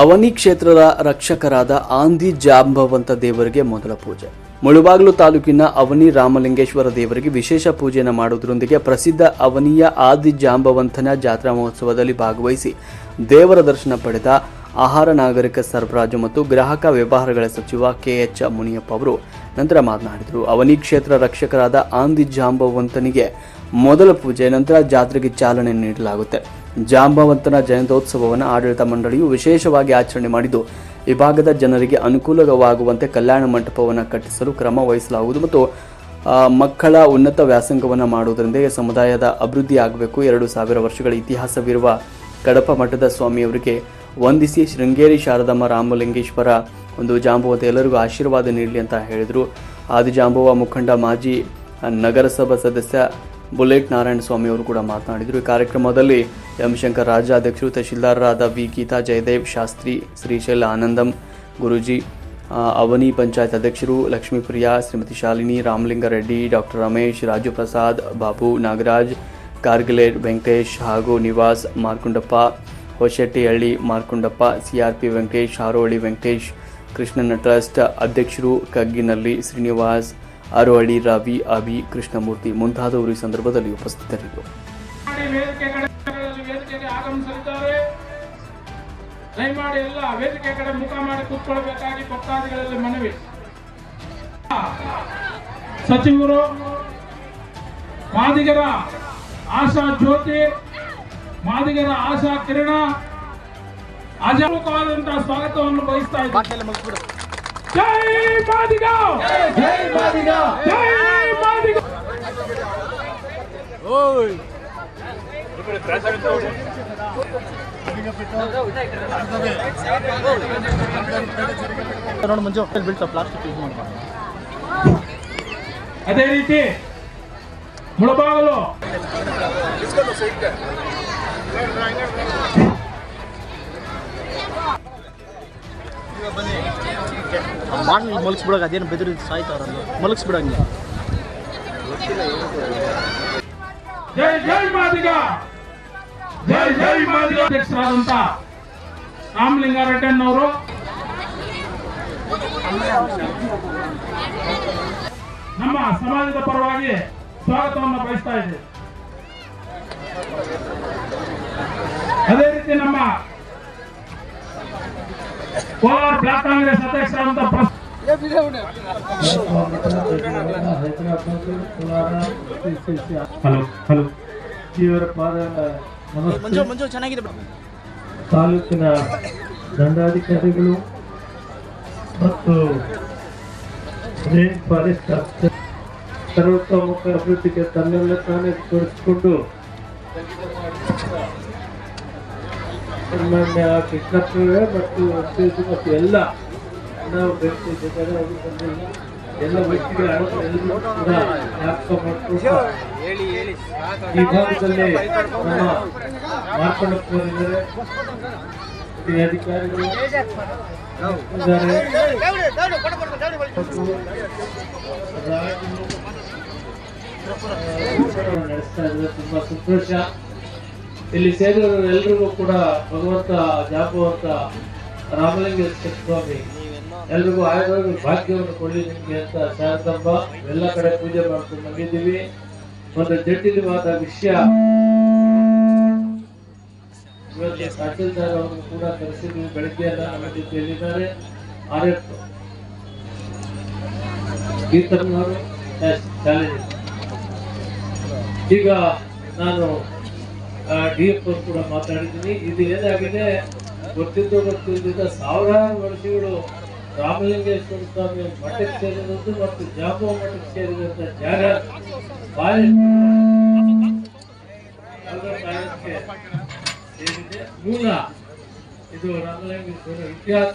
ಅವನಿ ಕ್ಷೇತ್ರದ ರಕ್ಷಕರಾದ ಆಂದಿ ಜಾಂಬವಂತ ದೇವರಿಗೆ ಮೊದಲ ಪೂಜೆ. ಮುಳುಬಾಗಿಲು ತಾಲೂಕಿನ ಅವನಿ ರಾಮಲಿಂಗೇಶ್ವರ ದೇವರಿಗೆ ವಿಶೇಷ ಪೂಜೆಯನ್ನು ಮಾಡುವುದರೊಂದಿಗೆ ಪ್ರಸಿದ್ಧ ಅವನಿಯ ಆದಿ ಜಾಂಬವಂತನ ಜಾತ್ರಾ ಮಹೋತ್ಸವದಲ್ಲಿ ಭಾಗವಹಿಸಿ ದೇವರ ದರ್ಶನ ಪಡೆದ ಆಹಾರ ನಾಗರಿಕ ಸರಬರಾಜು ಮತ್ತು ಗ್ರಾಹಕ ವ್ಯವಹಾರಗಳ ಸಚಿವ ಕೆಎಚ್ ಮುನಿಯಪ್ಪ ಅವರು ನಂತರ ಮಾತನಾಡಿದರು. ಅವನಿ ಕ್ಷೇತ್ರ ರಕ್ಷಕರಾದ ಆಂದಿ ಜಾಂಬವಂತನಿಗೆ ಮೊದಲ ಪೂಜೆ, ನಂತರ ಜಾತ್ರೆಗೆ ಚಾಲನೆ ನೀಡಲಾಗುತ್ತೆ. ಜಾಂಬವಂತನ ಜಯಂತ್ಯೋತ್ಸವವನ್ನು ಆಡಳಿತ ಮಂಡಳಿಯು ವಿಶೇಷವಾಗಿ ಆಚರಣೆ ಮಾಡಿದ್ದು, ಈ ಭಾಗದ ಜನರಿಗೆ ಅನುಕೂಲವಾಗುವಂತೆ ಕಲ್ಯಾಣ ಮಂಟಪವನ್ನು ಕಟ್ಟಿಸಲು ಕ್ರಮ ವಹಿಸಲಾಗುವುದು ಮತ್ತು ಮಕ್ಕಳ ಉನ್ನತ ವ್ಯಾಸಂಗವನ್ನು ಮಾಡುವುದರಿಂದ ಸಮುದಾಯದ ಅಭಿವೃದ್ಧಿ ಆಗಬೇಕು. ಎರಡು ಸಾವಿರ ವರ್ಷಗಳ ಇತಿಹಾಸವಿರುವ ಕಡಪ ಮಠದ ಸ್ವಾಮಿಯವರಿಗೆ ವಂದಿಸಿ ಶೃಂಗೇರಿ ಶಾರದಮ್ಮ ರಾಮಲಿಂಗೇಶ್ವರ ಒಂದು ಜಾಂಬುವಂತ ಎಲ್ಲರಿಗೂ ಆಶೀರ್ವಾದ ನೀಡಲಿ ಅಂತ ಹೇಳಿದರು. ಆದಿಜಾಂಬವ ಮುಖಂಡ ಮಾಜಿ ನಗರಸಭಾ ಸದಸ್ಯ ಬುಲೆಟ್ ನಾರಾಯಣ ಸ್ವಾಮಿ ಅವರು ಕೂಡ ಮಾತನಾಡಿದರು. ಈ ಕಾರ್ಯಕ್ರಮದಲ್ಲಿ ಎಂ ರಾಜ ಅಧ್ಯಕ್ಷರು ತಹಶೀಲ್ದಾರರಾದ ವಿ ಗೀತಾ ಜಯದೇವ್, ಶಾಸ್ತ್ರಿ ಶ್ರೀಶೈಲ ಆನಂದಂ, ಗುರುಜಿ ಅವನಿ ಪಂಚಾಯತ್ ಅಧ್ಯಕ್ಷರು ಲಕ್ಷ್ಮೀಪ್ರಿಯಾ, ಶ್ರೀಮತಿ ಶಾಲಿನಿ ರಾಮಲಿಂಗಾರೆಡ್ಡಿ, ಡಾಕ್ಟರ್ ರಮೇಶ್, ರಾಜು ಪ್ರಸಾದ್, ಬಾಬು ನಾಗರಾಜ್, ಕಾರ್ಗಿಲೆ ವೆಂಕಟೇಶ್ ಹಾಗೂ ನಿವಾಸ್ ಮಾರ್ಕುಂಡಪ್ಪ ಹೊಶೆಟ್ಟಿಹಳ್ಳಿ ಮಾರ್ಕುಂಡಪ್ಪ ಸಿಆರ್ಪಿ ವೆಂಕಟೇಶ್, ಹಾರೋಹಳ್ಳಿ ವೆಂಕಟೇಶ್, ಕೃಷ್ಣನ ಟ್ರಸ್ಟ್ ಅಧ್ಯಕ್ಷರು ಕಗ್ಗಿನಲ್ಲಿ ಶ್ರೀನಿವಾಸ್ ಆರೋಹಳ್ಳಿ ರವಿ ಅಭಿ ಕೃಷ್ಣಮೂರ್ತಿ ಮುಂತಾದವರು ಈ ಸಂದರ್ಭದಲ್ಲಿ ಉಪಸ್ಥಿತರಿದ್ದರು. ದಯಮಾಡಿ ಎಲ್ಲ ವೇದಿಕೆ ಕಡೆ ಮುಖ ಮಾಡಿ ಕೂತ್ಕೊಳ್ಬೇಕಾಗಿ ಭಕ್ತಾದಿಗಳಲ್ಲಿ ಮನವಿ. ಸಚಿವರು ಮಾದಿಗರ ಆಶಾ ಜ್ಯೋತಿ ಮಾದಿಗರ ಆಶಾ ಕಿರಣ ಅಜಾಮುಖವಾದಂತಹ ಸ್ವಾಗತವನ್ನು ಬಯಸ್ತಾ ಇದ್ದಾರೆ ಜೈ ಮಾದಿಗ ಜೈ ಮಾದಿಗ ನೋಡಿ ಮುಂಚೆ ಹೋಗ್ತಾ ಬೀಳ್ತಾ ಪ್ಲಾಸ್ಟಿಕ್ ಯೂಸ್ ಮಾಡ್ಬಾರ್ದು ಅದೇ ರೀತಿ ಮುಳಬಾಗಲು. ಮಾಡಿ ಮಲಗಿಸ್ಬಿಡೋಕೆ ಅದೇನು ಬೆದರಿ ಸಾಯ್ತಾವ್ರಲ್ಲ ಮಲಗಿಸ್ಬಿಡಂಗೆ ಜೈ ಜೈ ಮಾದಿಗ! ಜೈ ಜೈ ಮಾದಿಗ ಅಧ್ಯಕ್ಷರಾದಂತ ರಾಮಲಿಂಗಾರೆಡ್ಡನ್ ಅವರು ನಮ್ಮ ಸಮಾಜದ ಪರವಾಗಿ ಸ್ವಾಗತವನ್ನು ಬಯಸ್ತಾ ಇದೆ ಅದೇ ರೀತಿ ನಮ್ಮ ಕೋಲಾರ ಬ್ಲಾಕ್ ಕಾಂಗ್ರೆಸ್ ಅಧ್ಯಕ್ಷರಾದಂತಹ ಹಲೋ ಹಲೋ. ಇವರ ಚೆನ್ನಾಗಿದೆ ತಾಲ್ಲೂಕಿನ ತಾಲೂಕಿನ ದಂಡಾಧಿಕಾರಿಗಳು ಮತ್ತು ರೇಂಜ್ ಫಾರೆಸ್ಟ್ ಸರ್ವತೋಮುಖ ಅಭಿವೃದ್ಧಿಗೆ ತನ್ನೆಲ್ಲ ತಾನೇ ತೋರಿಸಿಕೊಂಡು ಸನ್ಮಾನ್ಯ ಕೃಷ್ಣಪ್ಪರೇ ಮತ್ತು ಮತ್ತು ಎಲ್ಲ ನಾವು ವ್ಯಕ್ತಿ ಜೊತೆಗೆ ಅವರು ಬಂದಿಲ್ಲ. ಎಲ್ಲ ವ್ಯಕ್ತಿಗಳ ಎಲ್ಲರೂ ಕೂಡ ಜ್ಞಾಪಕ ಮಾಡಿಕೊಂಡು ಈ ಭಾಗದಲ್ಲಿ ನಮ್ಮ ಅಧಿಕಾರಿಗಳು ನಡೆಸ್ತಾ ಇದ್ದಾರೆ. ತುಂಬಾ ಸಂತೋಷ. ಇಲ್ಲಿ ಸೇರಿದವರು ಎಲ್ರಿಗೂ ಕೂಡ ಭಗವಂತ ಜಾಪವಂತ ರಾಮಲಿಂಗೇಶ್ವರ ಸ್ವಾಮಿ ಎಲ್ರಿಗೂ ಆಯುರ್ವೇದ ಭಾಗ್ಯವನ್ನು ಕೊಡಲಿ ನಿಮಗೆ ಅಂತ ಶಾರದಮ್ಮ ಎಲ್ಲ ಕಡೆ ಪೂಜೆ ಮಾಡ್ಕೊಂಡು ಬಂದಿದ್ದೀವಿ. ಒಂದು ಜಟಿಲವಾದ ವಿಷಯ. ಇವತ್ತು ತಹಸೀಲ್ದಾರ್ ಅವರು ಕೂಡ ಕರೆಸಿದ್ವಿ ಬೆಳಗ್ಗೆ ಎಲ್ಲ ನಮ್ಮ ಜೊತೆಯಲ್ಲಿದ್ದಾರೆ ಆರ್ ಎಫ್ ಶಾಲೆಗೆ ಈಗ ನಾನು ಡಿ ಎಫ್ ಕೂಡ ಮಾತಾಡಿದ್ದೀನಿ. ಇದು ಏನಾಗಿದೆ? ಗೊತ್ತಿದ್ದು ಗೊತ್ತಿದ್ದ ಸಾವಿರಾರು ವರ್ಷಗಳು ರಾಮಲಿಂಗೇಶ್ವರ ಸ್ವಾಮಿ ಮಠಕ್ಕೆ ಸೇರಿದಂತೆ ಮತ್ತು ಜಾಂಬವ ಮಠಕ್ಕೆ ಸೇರಿದಂತ ಜಾಗ ಮೂಲ ಇದು ರಾಮಲಿಂಗೇಶ್ವರ ಇತಿಹಾಸ.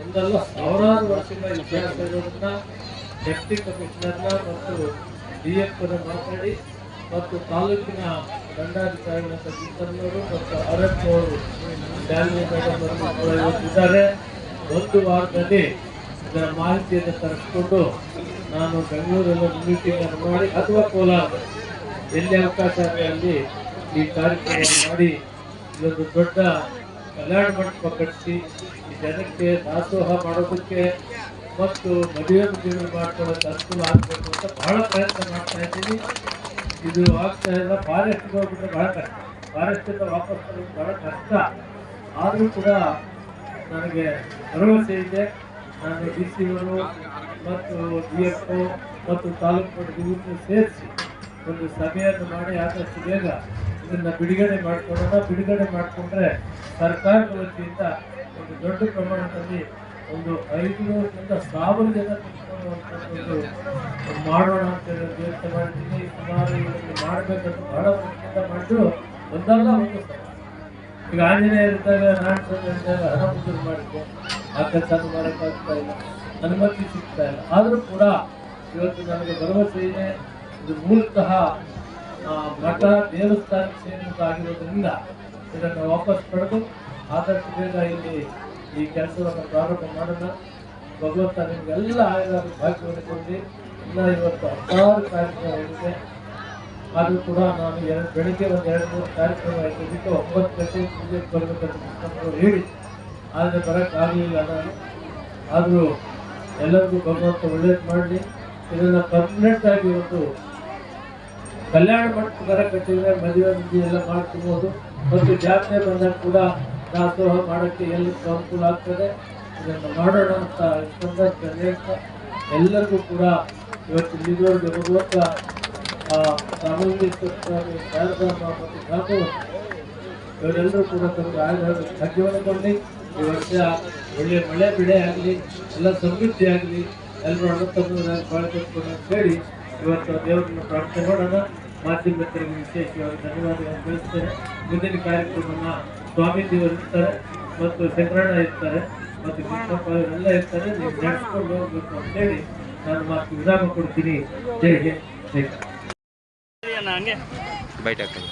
ಒಂದಲ್ಲ ಸಾವಿರಾರು ವರ್ಷಗಳ ಇತಿಹಾಸ ಇರೋದನ್ನ ಡೆಪ್ಟಿ ಕಮಿಷನರ್ನ ಮತ್ತು ಡಿ ಎಫ್ ಮಾತಾಡಿ ಮತ್ತು ತಾಲೂಕಿನ ದಂಡಾಧಿಕಾರಿಗಳಾದ ಗೀತನ್ನವರು ಮತ್ತು ಆರ್ಎಫ್ ಅವರು ಶಾಲಿನಿ ಒಂದು ವಾರದಲ್ಲಿ ಇದರ ಮಾಹಿತಿಯನ್ನು ತರಿಸ್ಕೊಂಡು ನಾನು ಬೆಂಗಳೂರಲ್ಲಿ ಮೀಟಿಂಗ್ ಅನ್ನು ಮಾಡಿ ಅಥವಾ ಕೋಲಾರ, ಎಲ್ಲಿ ಅವಕಾಶ ಇದೆ ಅಲ್ಲಿ ಈ ಕಾರ್ಯಕ್ರಮ ಮಾಡಿ ಇದೊಂದು ದೊಡ್ಡ ಕಲ್ಯಾಣ ಮಂಟಪ ಕಟ್ಟಿಸಿ ಈ ಜನಕ್ಕೆ ದಾಸೋಹ ಮಾಡೋದಕ್ಕೆ ಮತ್ತು ಮದುವೆ ಜೀವನ ಮಾಡ್ಕೊಳ್ಳೋಕೆ ಅನುಕೂಲ ಆಗಬೇಕು ಅಂತ ಬಹಳ ಪ್ರಯತ್ನ ಮಾಡ್ತಾ ಇದ್ದೀನಿ. ಇದು ಆಗ್ತಾ ಇಲ್ಲ. ಫಾರೆಸ್ಟ್ಗೆ ಹೋಗ್ಬಿಟ್ರೆ ಬಹಳ ಕಷ್ಟ. ಫಾರೆಸ್ಟಿಂದ ವಾಪಸ್ ಬರೋದು ಬಹಳ ಕಷ್ಟ. ಆದರೂ ಕೂಡ ನನಗೆ ಭರವಸೆ ಇದೆ. ನಾನು ಡಿ ಸಿ ಅವರು ಮತ್ತು ಡಿ ಎಫ್ ಒ ಮತ್ತು ತಾಲೂಕು ಮಟ್ಟದ ಸೇರಿಸಿ ಒಂದು ಸಭೆಯನ್ನು ಮಾಡಿ ಆದಷ್ಟು ಬೇಗ ಇದನ್ನು ಬಿಡುಗಡೆ ಮಾಡಿಕೊಡೋಣ ಬಿಡುಗಡೆ ಮಾಡಿಕೊಂಡ್ರೆ ಸರ್ಕಾರದ ವತಿಯಿಂದ ಒಂದು ದೊಡ್ಡ ಪ್ರಮಾಣದಲ್ಲಿ ಒಂದು ಐದುನೂರರಿಂದ ಸಾವಿರ ಜನ ಒಂದು ಮಾಡೋಣ ಅಂತ ಹೇಳಿ ಯೋಚನೆ ಮಾಡಿದ್ದೀನಿ ಸುಮಾರು ಇದನ್ನು ಮಾಡಬೇಕಂತ ಬಹಳ ಪ್ರಯತ್ನ ಮಾಡಿದ್ರು ಒಂದಲ್ಲ ಒಂದು ಈಗ ಆಂಜನೇಯ ಇದ್ದಾಗ ಹಣ ಮಂಜೂರು ಮಾಡಿದ್ದೆ ಆ ಕೆಲಸ ಮಾಡೋಕ್ಕಾಗ್ತಾ ಇಲ್ಲ. ಅನುಮತಿ ಸಿಗ್ತಾ ಇಲ್ಲ. ಆದರೂ ಕೂಡ ಇವತ್ತು ನನಗೆ ಭರವಸೆ ಇದೆ. ಇದು ಮೂಲತಃ ಮಠ, ದೇವಸ್ಥಾನ ಸೇರಿದಾಗಿರೋದ್ರಿಂದ ಇದನ್ನು ವಾಪಸ್ ಪಡೆದು ಆದಷ್ಟು ಬೇಗ ಇಲ್ಲಿ ಈ ಕೆಲಸವನ್ನು ಪ್ರಾರಂಭ ಮಾಡೋಣ. ಭಗವಂತ ನಿಮಗೆಲ್ಲ ಆಯುಧ ಭಾಗ್ಯವನ್ನು ಕೊಡಿ ಎಲ್ಲ ಇವತ್ತು ಹತ್ತಾರು ಕಾರ್ಯಕ್ರಮ ಇದೆ ಆದರೂ ಕೂಡ ನಾನು ಎರಡು ಬೆಳಿಗ್ಗೆ ಒಂದು ಎರಡು ಮೂರು ಕಾರ್ಯಕ್ರಮ ಇಟ್ಟಿದ್ದಕ್ಕೆ ಒಂಬತ್ತು ಗಂಟೆ ಪೂಜೆಗೆ ಬರಬೇಕಂತ ಹೇಳಿ. ಆದರೆ ಬರೋಕ್ಕಾಗಲಿಲ್ಲ ನಾನು. ಆದರೂ ಎಲ್ಲರಿಗೂ ಭಗವಂತ ಒಳ್ಳೇದು ಮಾಡಲಿ. ಇದನ್ನು ಪರ್ಮನೆಂಟ್ ಆಗಿ ಒಂದು ಕಲ್ಯಾಣ ಮಂಟಪ ಬರ ಕಟ್ಟಿದ್ರೆ ಮದುವೆ ಮುಂದೆ ಎಲ್ಲ ಮಾಡ್ಕೊಬೋದು. ಮತ್ತು ಜಾತ್ರೆ ಬಂದಾಗ ಕೂಡ ದಾಸೋಹ ಮಾಡೋಕ್ಕೆ ಎಲ್ಲರಿಗೂ ಅನುಕೂಲ ಆಗ್ತದೆ? ಇದನ್ನು ಮಾಡೋಣ ಅಂತ ಸಂದರ್ಭ ಎಲ್ಲರಿಗೂ ಕೂಡ ಇವತ್ತು ಇಲ್ಲಿರೋರಿಗೆ ಭಗವಂತ ಇವರೆಲ್ಲರೂ ಕೂಡ ತಮ್ಮ ಆಯುಧ ಭಾಗ್ಯವನ್ನು ಕೊಡಲಿ. ಈ ವರ್ಷ ಒಳ್ಳೆ ಮಳೆ ಬೆಳೆ ಆಗಲಿ, ಎಲ್ಲ ಸಮೃದ್ಧಿ ಆಗಲಿ, ಎಲ್ಲರೂ ಅಣ್ಣ ತಮ್ಮ ಬಾಳ್ಕೊಂಡು ಅಂತ ಹೇಳಿ ಇವತ್ತು ದೇವರನ್ನು ಪ್ರಾರ್ಥನೆ ಮಾಡೋಣ. ಮಾಧ್ಯಮಿಕರಿಗೆ ವಿಶೇಷವಾಗಿ ಧನ್ಯವಾದಗಳನ್ನು ತಿಳಿಸ್ತೇನೆ. ಮುಂದಿನ ಕಾರ್ಯಕ್ರಮವನ್ನು ಸ್ವಾಮೀಜಿಯವರು ಇರ್ತಾರೆ ಮತ್ತು ಶಂಕರಣ್ಣ ಇರ್ತಾರೆ ಮತ್ತು ಕೃಷ್ಣಪ್ಪ ಇವರೆಲ್ಲ ಇರ್ತಾರೆ. ನೀವು ನಡೆಸ್ಕೊಂಡು ಹೋಗ್ಬೇಕು ಅಂತೇಳಿ ನಾನು ಮಾತು ವಿರಾಮ ಕೊಡ್ತೀನಿ. ಜೈ ಜೈ ಕರ್ನಾಟಕ. ಬೈಟ್ ಗಾಡಿ